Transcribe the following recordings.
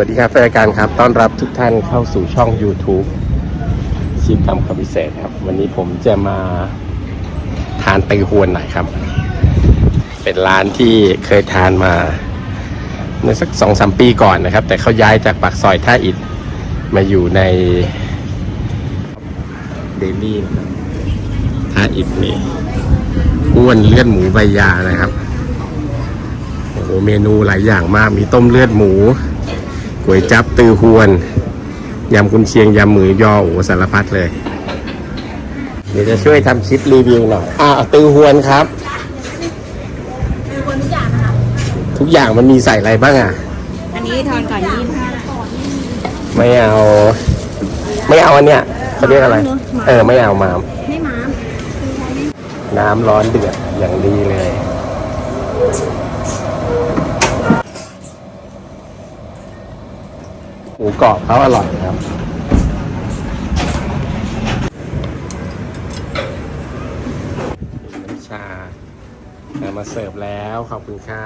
วัสดีครับรายการครับ ต้อนรับทุกท่านเข้าสู่ช่อง YouTube ชิมทำคำพิเศษครับ วันนี้ผมจะมาทานไตหวนหน่อยครับ เป็นร้านที่เคยทานมาเมื่อสักสองสามปีก่อนนะครับ แต่เขาย้ายจากปากซอยท่าอิฐมาอยู่ในเดลี่นะครับท่าอิฐนี่อ้วนเลือดหมูใบยานะครับโอ้เมนูหลายอย่างมากมีต้มเลือดหมู ก๋วยจับตือฮวนยำกุนเชียงยำหมือยอโอ้โหสารพัดเลย เดี๋ยวจะช่วยทำคลิปรีวิวหน่อยอ่าตือฮวนครับคือคนทุกอย่างนะคะทุกอย่างมันมีใส่อะไรบ้างอะ อันนี้ทอนก่อนยี่สิบห้าไม่เอา ไม่เอาอันเนี้ยเขาเรียกอะไร เออไม่เอามาไม่ม้ามน้ำร้อนเดือดอย่างดีเลย หมูกรอบเขาอร่อยครับ น้ำชาเอามาเสิร์ฟแล้วขอบคุณค่ะ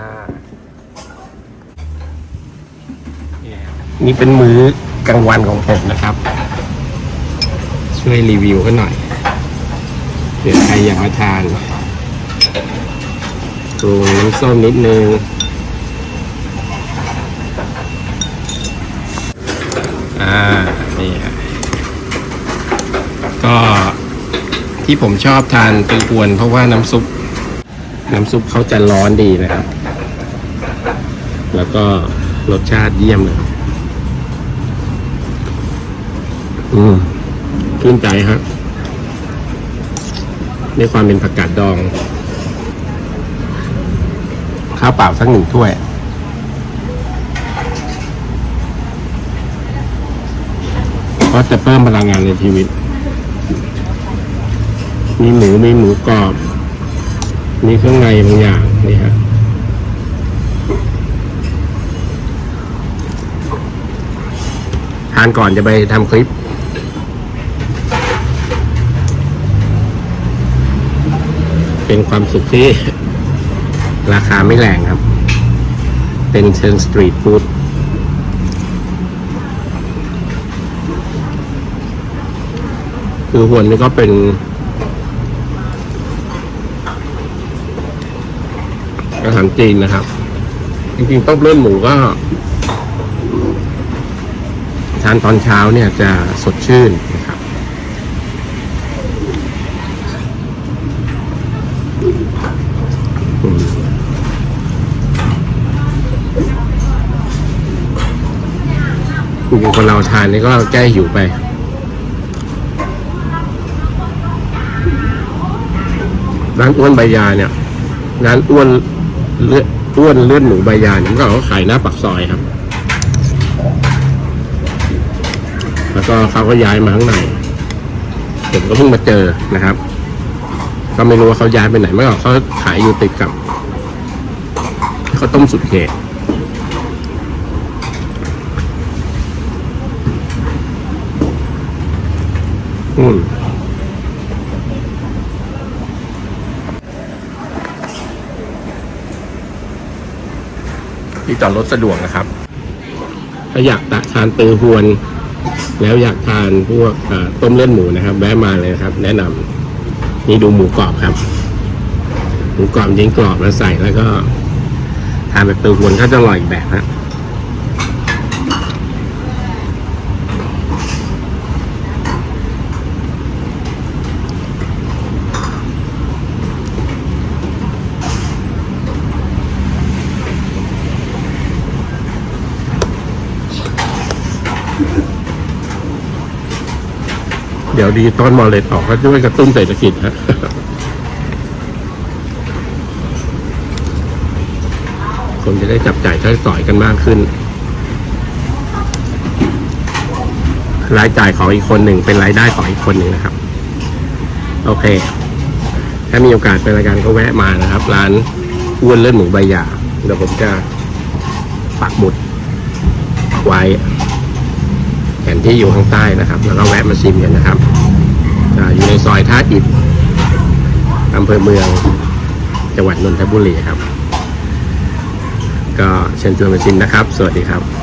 เนี่ยนี่เป็นมื้อกลางวันของผมนะครับ ช่วยรีวิวกันหน่อยเผื่อใครอยากมาทานปรุงน้ำส้มนิดนึง อ่า นี่ฮะ ก็ที่ผมชอบทานเป็นอวนเพราะว่าน้ำซุป น้ำซุปเขาจะร้อนดีนะครับ แล้วก็รสชาติเยี่ยมเลย อืมชื่นใจครับด้วยความเป็นผักกาดดอง ข้าวเปล่าสักหนึ่งถ้วย ก็จะเพิ่มพลังงานในชีวิต มีหมูมีหมูกรอบ มีเครื่องในบางอย่างนี่ฮะทานก่อนจะไปทำคลิปเป็นความสุขที่ราคาไม่แรงครับ เป็นเชิงสตรีทฟู้ด คือหวนนี่ก็เป็นอาหารจีนนะครับ จริงๆต้มเลือดหมูก็ทานตอนเช้าเนี่ยจะสดชื่นนะครับอืมจริงๆคนเราทานนี่ก็แก้หิวไป ร้านอ้วนใบยาเนี่ยร้านอ้วนเลือดอ้วนเลือดหมูใบยาเนี่ยเมื่อก่อนเขาขายหน้าปากซอยครับ แล้วก็เขาก็ย้ายมาข้างในผมก็เพิ่งมาเจอนะครับ ก็ไม่รู้ว่าเขาย้ายไปไหนเมื่อก่อนเขาขายอยู่ติดกับข้าวต้มสุดเขตอืม ที่จอดรถสะดวกนะครับ ถ้าอยากทานตือฮวน แล้วอยากทานพวกต้มเลือดหมูนะครับ แวะมาเลยนะครับ แนะนำนี่ดูหมูกรอบครับ หมูกรอบยิงกรอบแล้วใส่แล้วก็ทานแบบตือฮวนก็จะอร่อยอีกแบบฮะ ดี๋ยวดีตอนมอเลตออกก็ช่วยกระตุ้นเศรษฐกิจฮะคนจะได้จับจ่ายใช้สอยกันมากขึ้น รายจ่ายของอีกคนหนึ่งเป็นรายได้ของอีกคนหนึ่งนะครับ โอเค ถ้ามีโอกาสเป็นรายการก็แวะมานะครับ ร้านอ้วนเลือดหมูใบหยาเดี๋ยวผมจะปักหมุดไว้แผนที่อยู่ข้างใต้นะครับ แล้วก็แวะมาชิมกันนะครับ อยู่ในซอยท่าอิฐอำเภอเมืองจังหวัดนนทบุรีครับ ก็เชิญชวนมาชิมนะครับ สวัสดีครับ